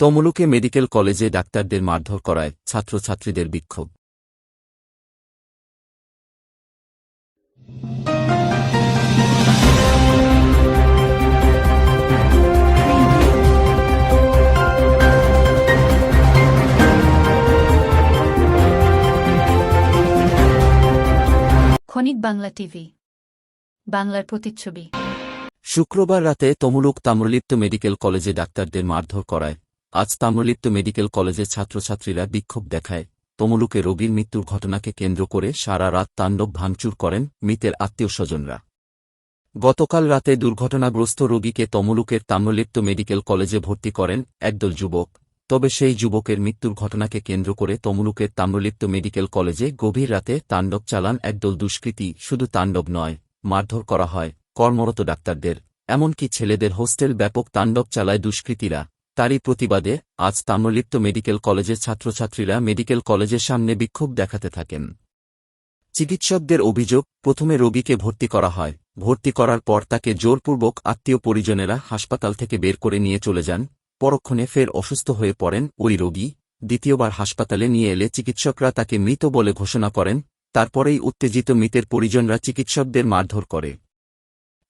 তমলুকে medical কলেজে ডাক্তারদের মারধর করায় ছাত্রছাত্রীদের বিক্ষোভ। ক্ষণিক বাংলা টিভি বাংলার প্রতিচ্ছবি। শুক্রবার রাতে তমলুক তাম্রলিপ্ত মেডিকেল কলেজে ডাক্তারদের মারধর করায় আজ তাম্রলিপ্ত মেডিকেল কলেজের ছাত্রছাত্রীরা বিক্ষোভ দেখায়। তমলুকে রোগীর মৃত্যুর ঘটনাকে কেন্দ্র করে সারা রাত তাণ্ডব ভাঙচুর করেন মৃতের আত্মীয় স্বজনরা গতকাল রাতে দুর্ঘটনাগ্রস্ত রোগীকে তমলুকের তাম্রলিপ্ত মেডিকেল কলেজে ভর্তি করেন একদল যুবক। তবে সেই যুবকের মৃত্যুর ঘটনাকে কেন্দ্র করে তমলুকের তাম্রলিপ্ত মেডিকেল কলেজে গভীর রাতে তাণ্ডব চালান একদল দুষ্কৃতী। শুধু তাণ্ডব নয়, মারধর করা হয় কর্মরত ডাক্তারদের। এমনকি ছেলেদের হোস্টেল ব্যাপক তাণ্ডব চালায় দুষ্কৃতীরা। তারই প্রতিবাদে আজ তাম্রলিপ্ত মেডিকেল কলেজের ছাত্রছাত্রীরা মেডিকেল কলেজের সামনে বিক্ষোভ দেখাতে থাকেন। চিকিৎসকদের অভিযোগ, প্রথমে রোগীকে ভর্তি করা হয়। ভর্তি করার পর তাকে জোরপূর্বক আত্মীয় পরিজনেরা হাসপাতাল থেকে বের করে নিয়ে চলে যান। পরক্ষণে ফের অসুস্থ হয়ে পড়েন ওই রোগী। দ্বিতীয়বার হাসপাতালে নিয়ে এলে চিকিৎসকরা তাকে মৃত বলে ঘোষণা করেন। তারপরেই উত্তেজিত মৃতের পরিজনরা চিকিৎসকদের মারধর করে।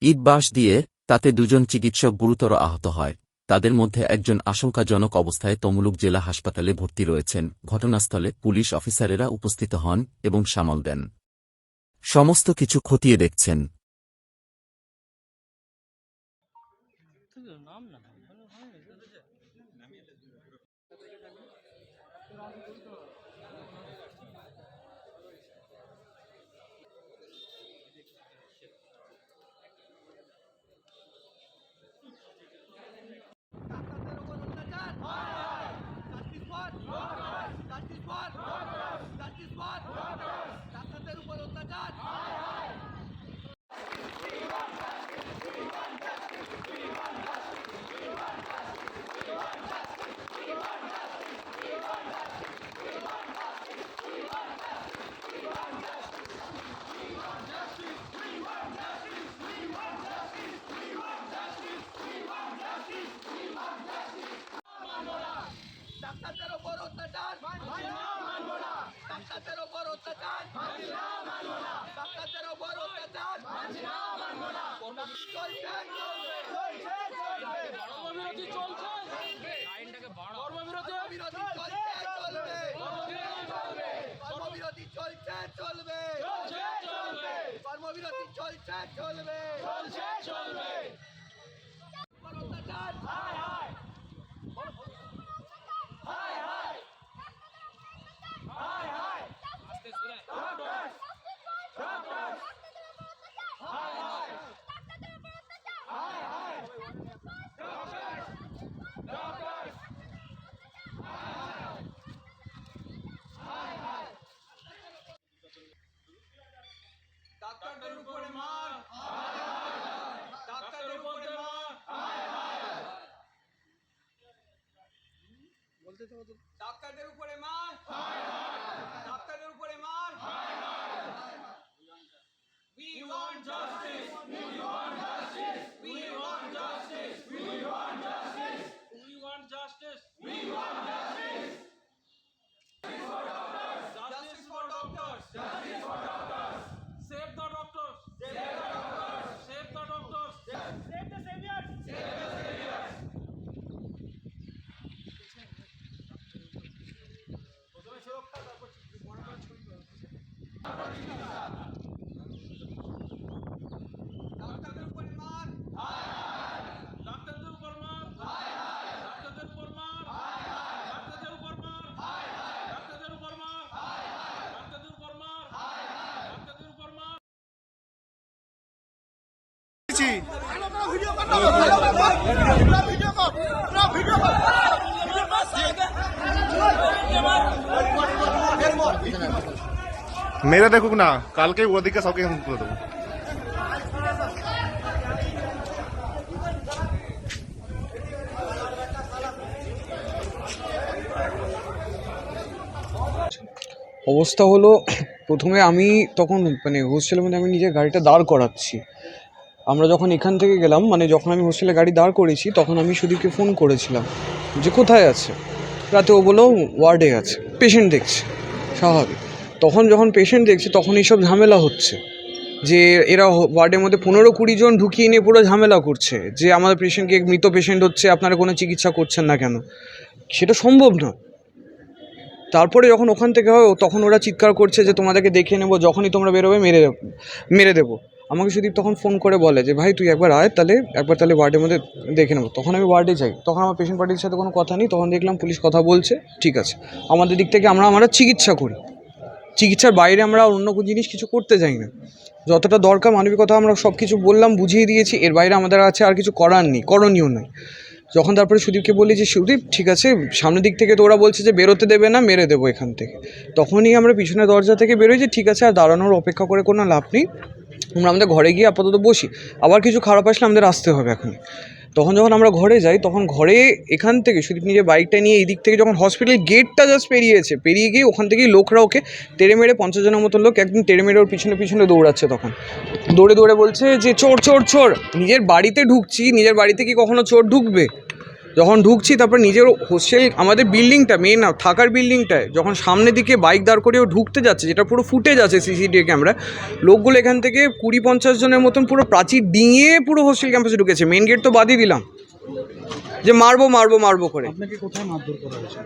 ইট বাঁশ দিয়ে তাতে দুজন চিকিৎসক গুরুতর আহত হয়। তাদের মধ্যে একজন আশঙ্কাজনক অবস্থায় তমলুক জেলা হাসপাতালে ভর্তি রয়েছেন। ঘটনাস্থলে পুলিশ অফিসারেরা উপস্থিত হন এবং সামাল দেন। সমস্ত কিছু খতিয়ে দেখছেন ডাক্তারদের উপর অত্যাচার ডাক্তারদের উপর অত্যাচার ডাক্তারদের উপর অত্যাচার ডাক্তারদের উপর অত্যাচার কর্মবিরতি চলছে চলবে। কর্মবিরতি চলছে চলবে। উপর যেতে হবে মেরে দেখুক না কালকে ওদিকে সবকে করে দেবো। অবস্থা হলো প্রথমে আমি তখন মানে হোস্টেলের মধ্যে আমি নিজের গাড়িটা দাঁড় করাচ্ছি। আমরা যখন এখান থেকে গেলাম মানে যখন আমি হোস্টেলে গাড়ি দাঁড় করেছি তখন আমি সুদীপকে ফোন করেছিলাম যে কোথায় আছে? রাতে ও বলো ওয়ার্ডে আছে। পেশেন্ট দেখছে, স্বাভাবিক। তখন যখন পেশেন্ট দেখছে, তখন এইসব ঝামেলা হচ্ছে। যে এরা ওয়ার্ডের মধ্যে পনেরো কুড়ি জন ঢুকিয়ে নিয়ে পুরো ঝামেলা করছে। যে আমাদের পেশেন্টকে মৃত পেশেন্ট হচ্ছে, আপনারা কোনো চিকিৎসা করছেন না কেন? সেটা সম্ভব না তারপরে যখন ওখান থেকে হয় তখন ওরা চিৎকার করছে যে তোমাদেরকে দেখে নেব, যখনই তোমরা বেরোবে, মেরে মেরে দেবো। আমাকে সুদীপ তখন ফোন করে বলে যে, ভাই, তুই একবার আয় তাহলে, একবার তাহলে ওয়ার্ডের মধ্যে দেখে নেব। তখন আমি ওয়ার্ডে যাই। তখন আমার পেশেন্ট পার্টির সাথে কোনো কথা নেই। তখন দেখলাম পুলিশ কথা বলছে। ঠিক আছে। আমাদের দিক থেকে আমরা আমরা চিকিৎসা করি। চিকিৎসার বাইরে আমরা অন্য কোনো জিনিস কিছু করতে যাই না। যতটা দরকার মানবিকতা আমরা সব কিছু বললাম, বুঝিয়ে দিয়েছি। এর বাইরে আমাদের আছে আর কিছু করার নেই, করণীয় নয় যখন তারপরে সুদীপকে বলি যে, সুদীপ, ঠিক আছে, সামনের দিক থেকে তো ওরা বলছে যে, বেরোতে দেবে না, মেরে দেবো এখান থেকে। তখনই আমরা পিছনের দরজা থেকে বেরোই যে, ঠিক আছে, আর দাঁড়ানোর অপেক্ষা করে কোনো লাভ নেই। আমরা আমাদের ঘরে গিয়ে আপাতত বসি। আবার কিছু খারাপ আসলে আমাদের আসতে হবে এখনই। তখন যখন আমরা ঘরে যাই, তখন ঘরে এখান থেকে সুদীপ নিজের বাইকটা নিয়ে এই দিক থেকে যখন হসপিটাল গেটটা জাস্ট পেরিয়েছে, পেরিয়ে গিয়ে ওখান থেকেই লোকরা ওকে তেড়ে মেরে পঞ্চাশ জনের মতো লোক একদিন তেড়ে মেরে ওর পিছনে পিছনে দৌড়াচ্ছে তখন। দৌড়ে দৌড়ে বলছে যে, চোর চোর চোর, নিজের বাড়িতে ঢুকছি, নিজের বাড়িতে কি কখনো চোর ঢুকবে? যখন ঢুকছি, তারপর নিজের হোস্টেল আমাদের বিল্ডিংটা মেন থাকার বিল্ডিংটায় যখন সামনের দিকে বাইক দাঁড় করে ও ঢুকতে যাচ্ছে, যেটা পুরো ফুটেজ আছে সিসিটিভি ক্যামেরা লোকগুলো এখান থেকে কুড়ি পঞ্চাশ জনের মতন পুরো প্রাচীর ডিঙিয়ে পুরো হোস্টেল ক্যাম্পাসে ঢুকেছে মেন গেট তো বাদই দিলাম। যে মারবো মারবো মারবো করে। আপনাকে কোথায় মারধর করা হয়েছে?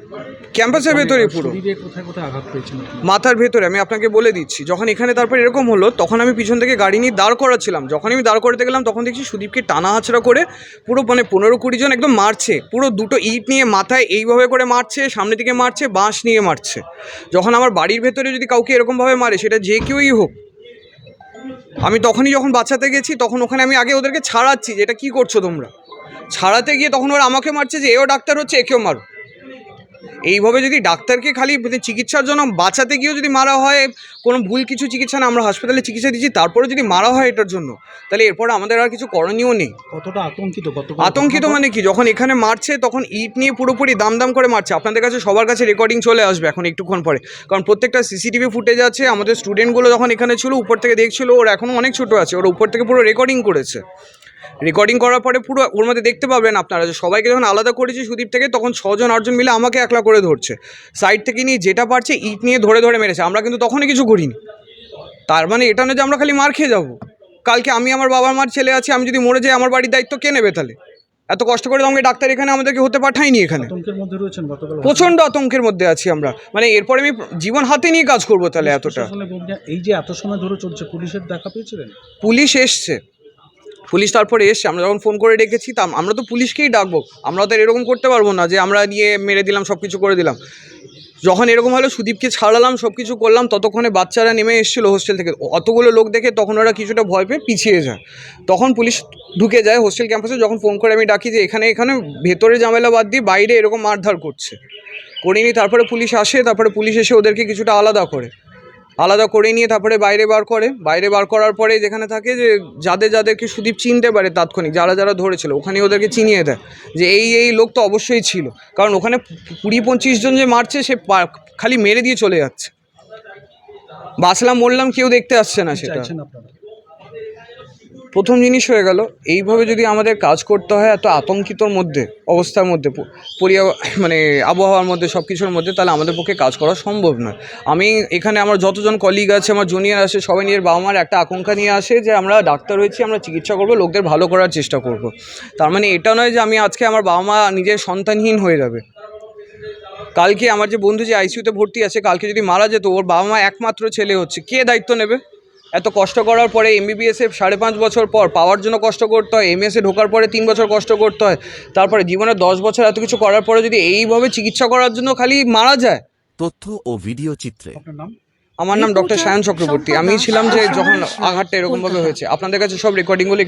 ক্যাম্পাসের ভেতরে পুরো। শরীরে কোথায় কোথায় আঘাত পেয়েছেন আপনি? মাথার ভেতরে আমি আপনাকে বলে দিচ্ছি যখন এখানে তারপর এরকম হলো তখন আমি পিছন থেকে গাড়ি নিয়ে দাঁড় করাচ্ছিলাম। যখন আমি দাঁড় করাতে গেলাম তখন দেখছি সুদীপকে টানা হাঁচড়া করে পুরো মানে পনেরো কুড়ি জন একদম মারছে। পুরো দুটো ইট নিয়ে মাথায় এইভাবে করে মারছে সামনে দিকে মারছে বাঁশ নিয়ে মারছে। যখন আমার বাড়ির ভেতরে যদি কাউকে এরকমভাবে মারে সেটা যে কেউই হোক। আমি তখনই যখন বাঁচাতে গেছি তখন ওখানে আমি আগে ওদেরকে ছাড়াচ্ছি যে এটা কী করছ তোমরা? ছাড়াতে গিয়ে তখন ওরা আমাকে মারছে যে এও ডাক্তার হচ্ছে একেও মারো। এইভাবে যদি ডাক্তারকে খালি মানে চিকিৎসার জন্য বাঁচাতে গিয়েও যদি মারা হয় কোনো ভুল কিছু চিকিৎসা না আমরা হাসপাতালে চিকিৎসা দিচ্ছি তারপরে যদি মারা হয় এটার জন্য তাহলে এরপর আমাদের আর কিছু করণীয় নেই। কতটা আতঙ্কিত? আতঙ্কিত মানে কি? যখন এখানে মারছে তখন ইট নিয়ে পুরোপুরি দাম দাম করে মারছে। আপনাদের কাছে সবার কাছে রেকর্ডিং চলে আসবে এখন একটুক্ষণ পরে। কারণ প্রত্যেকটা সিসিটিভি ফুটেজ আছে আমাদের স্টুডেন্টগুলো যখন এখানে ছিল উপর থেকে দেখছিল ওর এখনও অনেক ছোটো আছে ওর উপর থেকে পুরো রেকর্ডিং করেছে। রেকর্ডিং করার পরে পুরো ওর মধ্যে দেখতে পাবেন আপনারা যে সবাইকে যখন আলাদা করেছি সুদীপ থেকে তখন ছজন আটজন মিলে আমাকে একলা করে ধরছে। সাইড থেকে নিয়ে যেটা পারছে ইট নিয়ে ধরে ধরে মেরেছে। আমরা কিন্তু তখনই কিছু করিনি। তার মানে এটা না যে আমরা খালি মার খেয়ে যাব। কালকে আমি আমার বাবার মার ছেলে আছি আমি যদি মরে যাই আমার বাড়ির দায়িত্ব কে নেবে তাহলে? এত কষ্ট করে আমাকে ডাক্তার এখানে আমাদেরকে হতে পাঠায়নি এখানে। প্রচণ্ড আতঙ্কের মধ্যে আছি আমরা। মানে এরপরে আমি জীবন হাতে নিয়ে কাজ করব তাহলে এতটা। এই যে এত সময় ধরে চলছে পুলিশের দেখা পেয়েছিলেন? পুলিশ এসছে। পুলিশ তারপরে এসছে আমরা যখন ফোন করে ডেকেছি, তা আমরা তো পুলিশকেই ডাকবো। আমরা তো এরকম করতে পারব না যে আমরা নিয়ে মেরে দিলাম সব কিছু করে দিলাম। যখন এরকম হলো সুদীপকে ছাড়ালাম সব কিছু করলাম, ততক্ষণে বাচ্চারা নেমে এসেছিল হোস্টেল থেকে। অতগুলো লোক দেখে তখন ওরা কিছুটা ভয় পেয়ে পিছিয়ে যায়। তখন পুলিশ ঢুকে যায় হোস্টেল ক্যাম্পাসে যখন ফোন করে আমি ডাকি যে, এখানে এখানে, ভেতরে ঝামেলা বাদ দিয়ে বাইরে এরকম মারধর করছে। করিনি, তারপরে পুলিশ আসে, তারপরে পুলিশ এসে ওদেরকে কিছুটা আলাদা করে। আলাদা করে নিয়ে তারপরে বাইরে বার করে। বাইরে বার করার পরে যেখানে থাকে যে যাদের যাদেরকে সুদীপ চিনতে পারে তাৎক্ষণিক যারা যারা ধরেছিল ওখানে ওদেরকে চিনিয়ে দেয় যে এই এই লোক তো অবশ্যই ছিল। কারণ ওখানে কুড়ি পঁচিশ জন যে মারছে সে খালি মেরে দিয়ে চলে যাচ্ছে। বাসলাম বললাম কেউ দেখতে আসছে না সেটা। প্রথম জিনিস হয়ে গেল, এইভাবে যদি আমাদের কাজ করতে হয় এত আতঙ্কিতর মধ্যে, অবস্থার মধ্যে পরিয়া মানে আবহাওয়ার মধ্যে সব কিছুর মধ্যে, তাহলে আমাদের পক্ষে কাজ করা সম্ভব নয়। আমি এখানে আমার যতজন কলিগ আছে, আমার জুনিয়র আছে, সবাই নিজের বাবা মার একটা আকাঙ্ক্ষা নিয়ে আসে যে আমরা ডাক্তার হয়েছি, আমরা চিকিৎসা করব, লোকদের ভালো করার চেষ্টা করব। তার মানে এটা নয় যে আমি আজকে আমার বাবা মা নিজের সন্তানহীন হয়ে যাবে। কালকে আমার যে বন্ধু যে আইসিইউতে ভর্তি আছে, কালকে যদি মারা যেত, ওর বাবা মা একমাত্র ছেলে হচ্ছে, কে দায়িত্ব নেবে? এত কষ্ট করার পরে এমবিবিএসে সাড়ে পাঁচ বছর পর পাওয়ার জন্য কষ্ট করতে হয় এম এমএসে ঢোকার পরে তিন বছর কষ্ট করতে হয় তারপরে জীবনে দশ বছর এত কিছু করার পরে যদি এইভাবে চিকিৎসা করার জন্য খালি মারা যায়। তথ্য ও ভিডিও চিত্রে। আপনার নাম? আমার নাম ডক্টর সায়ন চক্রবর্তী। আমি ছিলাম যে যখন আঘাতটা এরকমভাবে হয়েছে। আপনাদের কাছে সব রেকর্ডিংগুলো